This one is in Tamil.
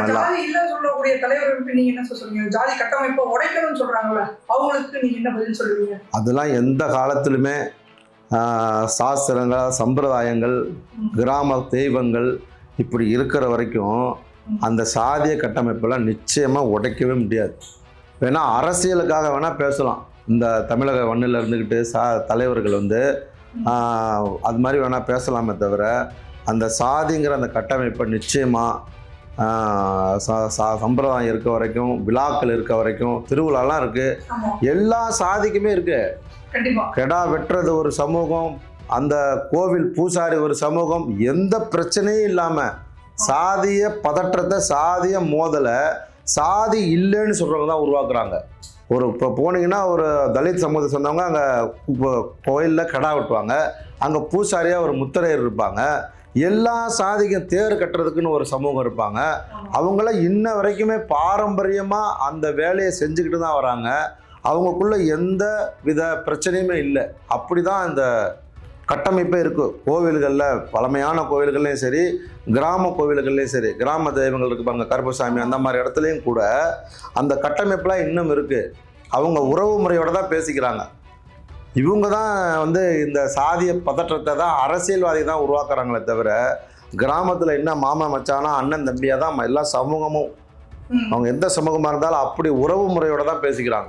நல்லா. ஜாதி இல்ல சொல்லக்கூடிய தலைவர்களுக்கு நீங்க என்ன சொல்றீங்க? ஜாதி கட்டமைப்பை உடைக்கணும்னு சொல்றாங்கல்ல அவங்களுக்கு நீங்க என்ன பதில் சொல்லுவீங்க? அதெல்லாம் எந்த காலத்திலுமே சாஸ்திரங்கள் சம்பிரதாயங்கள் கிராம தெய்வங்கள் இப்படி இருக்கிற வரைக்கும் அந்த சாதிய கட்டமைப்பெல்லாம் நிச்சயமாக உடைக்கவே முடியாது. வேணா அரசியலுக்காக வேணால் பேசலாம். இந்த தமிழக மண்ணில் இருந்துக்கிட்டு சா தலைவர்கள் வந்து அது மாதிரி வேணால் பேசலாமே தவிர அந்த சாதிங்கிற அந்த கட்டமைப்பை நிச்சயமாக சம்பிரதாயம் இருக்க வரைக்கும் விழாக்கள் இருக்க வரைக்கும் திருவிழாலாம் இருக்குது எல்லா சாதிக்குமே இருக்குது கெடா வெட்டுறது ஒரு சமூகம் அந்த கோவில் பூசாரி ஒரு சமூகம் எந்த பிரச்சனையும் இல்லாமல் சாதிய பதற்றத்தை சாதிய மோதலை சாதி இல்லைன்னு சொல்கிறவங்க தான் உருவாக்குறாங்க. ஒரு இப்போ போனீங்கன்னா ஒரு தலித் சமூகத்தை சொன்னவங்க அங்கே கோயிலில் கடா வெட்டுவாங்க. அங்கே பூசாரியாக ஒரு முத்திரையர் இருப்பாங்க. எல்லா சாதிக்கும் தேர் கட்டுறதுக்குன்னு ஒரு சமூகம் இருப்பாங்க. அவங்களாம் இன்ன வரைக்குமே பாரம்பரியமாக அந்த வேலையை செஞ்சுக்கிட்டு தான் வராங்க. அவங்களுக்குள்ள எந்த வித பிரச்சனையுமே இல்லை. அப்படி தான் இந்த கட்டமைப்பே இருக்குது கோவில்களில் பழமையான கோவில்கள்லையும் சரி கிராம கோவில்கள்லையும் சரி கிராம தெய்வங்கள் இருப்பாங்க கருப்பசாமி அந்த மாதிரி இடத்துலையும் கூட அந்த கட்டமைப்புலாம் இன்னும் இருக்குது அவங்க உறவு முறையோடு தான் பேசிக்கிறாங்க. இவங்க தான் வந்து இந்த சாதிய பதற்றத்தை தான் அரசியல்வாதி தான் உருவாக்குறாங்களே தவிர கிராமத்தில் என்ன மாமா மச்சானா அண்ணன் தம்பியாக தான் எல்லா சமூகமும். அவங்க எந்த சமூகமாக இருந்தாலும் அப்படி உறவு முறையோட தான் பேசிக்கிறாங்க